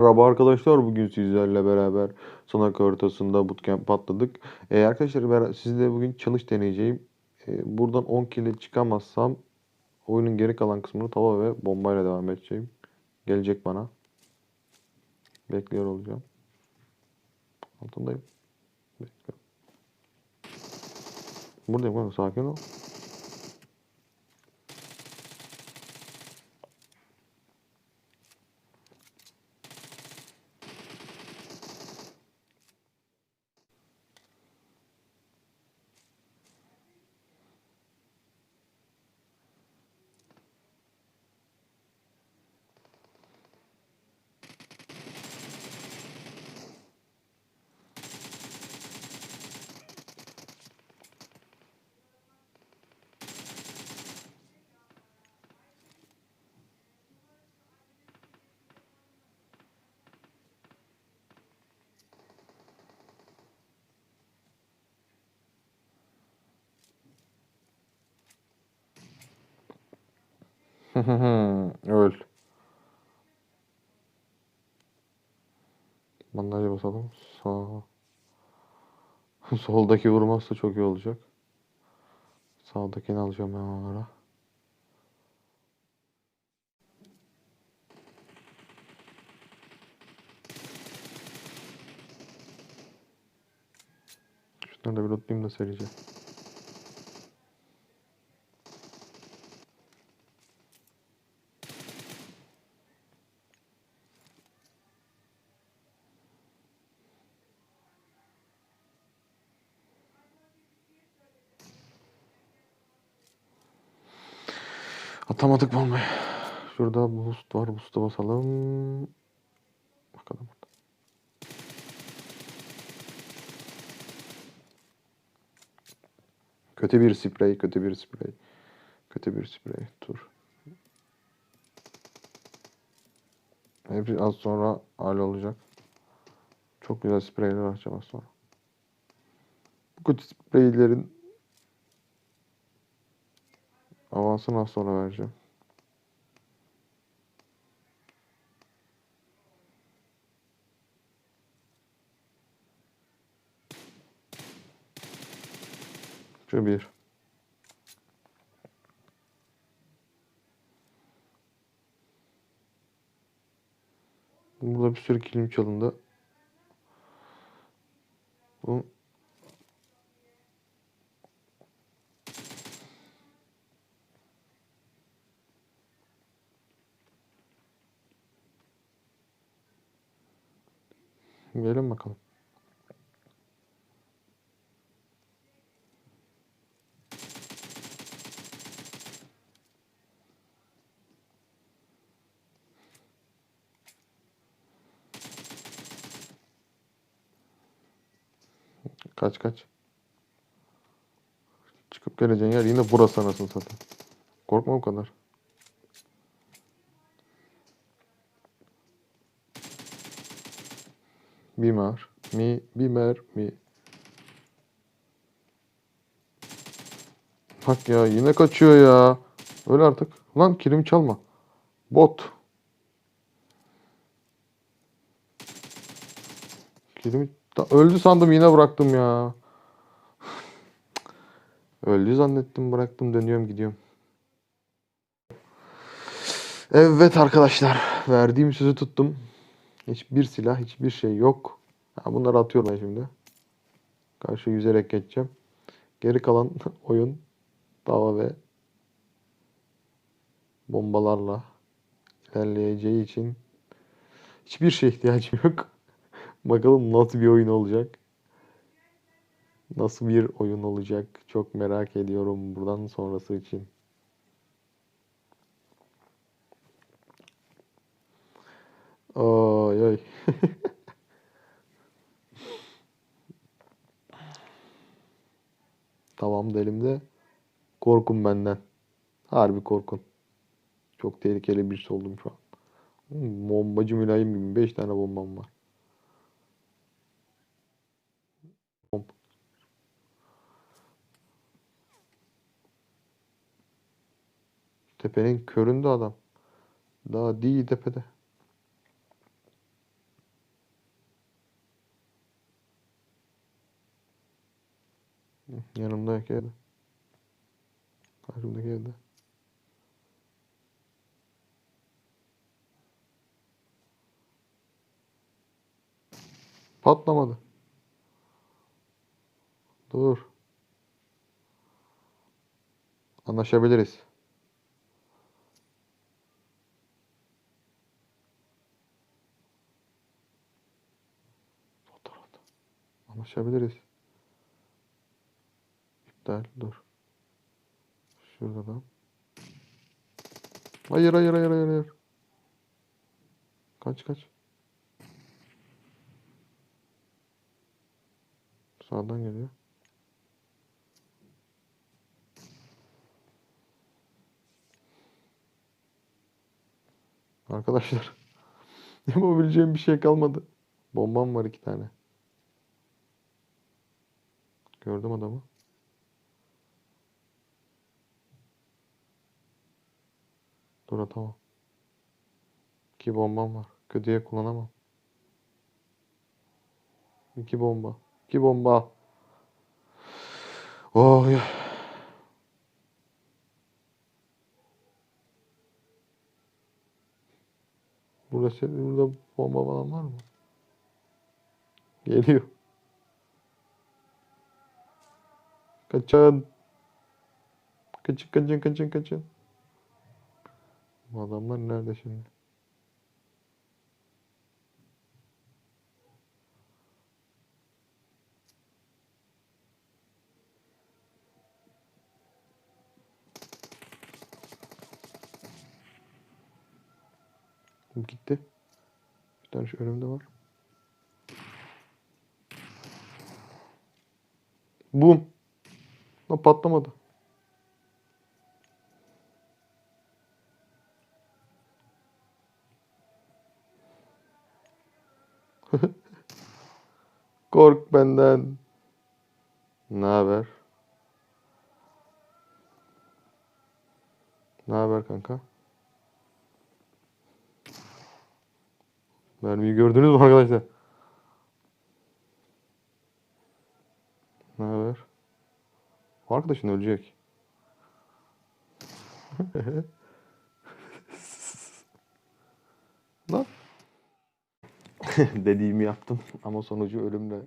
Merhaba arkadaşlar bugün sizlerle beraber Sonak haritasında bootcamp patladık. Ee, arkadaşlar sizle bugün challenge deneyeceğim. Ee, buradan 10 kile çıkamazsam oyunun geri kalan kısmını tava ve bombayla devam edeceğim. Gelecek bana. Bekliyor olacağım. Altındayım. Burada mı? Sakin ol. Öl. Bandajı basalım. Sağ. Soldaki vurmazsa çok iyi olacak. Sağdakini alacağım ben onlara. Şunları da bir lootlayayım da serice. Atamadık bombayı. Şurada boost var. Boost'a basalım. Bakalım. Kötü bir sprey, kötü bir sprey. Kötü bir sprey. Dur. Hepsi az sonra hal olacak. Çok güzel spreyler açacağım az sonra. Bu kötü spreylerin avansını az sonra vereceğim. Şu bir. Burada bir sürü kilim çalındı. Bu Gelin bakalım. Kaç kaç. Çıkıp geleceğin yer yine burası anasını satayım. Korkma o kadar. Bimer. Mi. Bimer. Mi. Bak ya yine kaçıyor ya. Öyle artık. Lan kilimi çalma. Bot. Kilimi öldü sandım yine bıraktım ya. Öldü zannettim bıraktım dönüyorum gidiyorum. Evet arkadaşlar verdiğim sözü tuttum. Hiçbir silah hiçbir şey yok. Ha, bunları atıyorum ben şimdi. Karşı yüzerek geçeceğim. Geri kalan oyun dava ve bombalarla ilerleyeceği için hiçbir şeye ihtiyacım yok. Bakalım nasıl bir oyun olacak. Nasıl bir oyun olacak çok merak ediyorum buradan sonrası için. tamam da elimde. Korkun benden. Harbi korkun. Çok tehlikeli birisi oldum şu an. Bombacı mülayim gibi. 5 tane bombam var. Bomb. Tepenin köründe adam. Daha değil tepede. Yanımdaki evde. Karşımdaki evde. Patlamadı. Dur. Anlaşabiliriz. Anlaşabiliriz. İptal. Dur. Şurada da. Hayır hayır hayır hayır hayır. Kaç kaç. Sağdan geliyor. Arkadaşlar. Yapabileceğim bir şey kalmadı. Bombam var iki tane. Gördüm adamı. Dur atamam. İki bombam var. Kötüye kullanamam. İki bomba. İki bomba. Oh ya. Burada senin burada bomba falan var mı? Geliyor. Kaçın. Kaçın kaçın kaçın kaçın. Bu adamlar nerede şimdi? Bu gitti. Bir tane şu önümde var. Bum. Lan patlamadı. Kork benden. Ne haber? Ne haber kanka? Mermiyi gördünüz mü arkadaşlar? Ne haber? Arkadaşın ölecek. Lan. Dediğimi yaptım. Ama sonucu ölümle